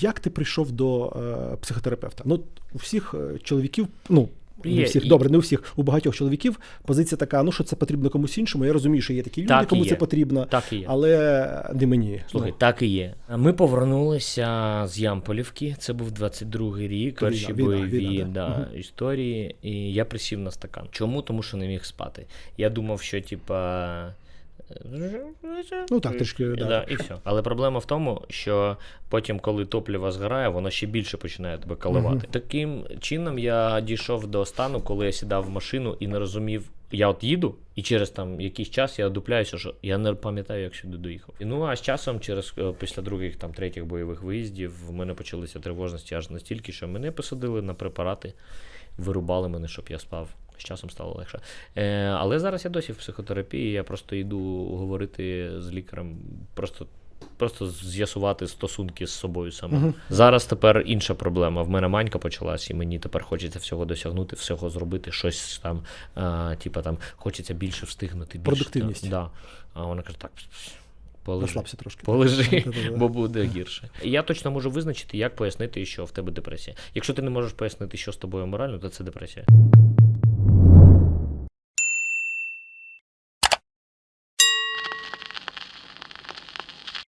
Як ти прийшов до е, психотерапевта? Ну, у всіх е, чоловіків, ну. Не Є, всіх, і- добре, не у всіх. У багатьох чоловіків позиція така: ну що це потрібно комусь іншому. Я розумію, що є такі люди, Так кому є. це потрібно, Так і є. але не мені. Слухай, Ну, так і є. Ми повернулися з Ямполівки. Це був 22-й рік, Війна, перші війна, бойові війна, да. да, історії. І я присів на стакан. Чому? Тому що не міг спати. Я думав, що типа. Ну, так, трішки, да. да, і все. Але проблема в тому, що потім, коли топливо згорає, воно ще більше починає тебе коливати. Мгм. Таким чином я дійшов до стану, коли я сідав в машину і не розумів. Я от їду, і через там якийсь час я дупляюся, що я не пам'ятаю, як сюди доїхав. І, ну а з часом, через е, після других там третіх бойових виїздів, в мене почалися тривожності аж настільки, що мене посадили на препарати, вирубали мене, щоб я спав. Часом стало легше. Е, але зараз я досі в психотерапії. Я просто йду говорити з лікарем, просто. Просто з'ясувати стосунки з собою саме. Мгм. Зараз тепер інша проблема. В мене манька почалась, і мені тепер хочеться всього досягнути, всього зробити, щось там, а, типа там, хочеться більше встигнути. Більше, Продуктивність. Да. А вона каже: так, полежи. Трошки. Полежи, бо буде гірше. Я точно можу визначити, як пояснити, що в тебе депресія. Якщо ти не можеш пояснити, що з тобою морально, то це депресія.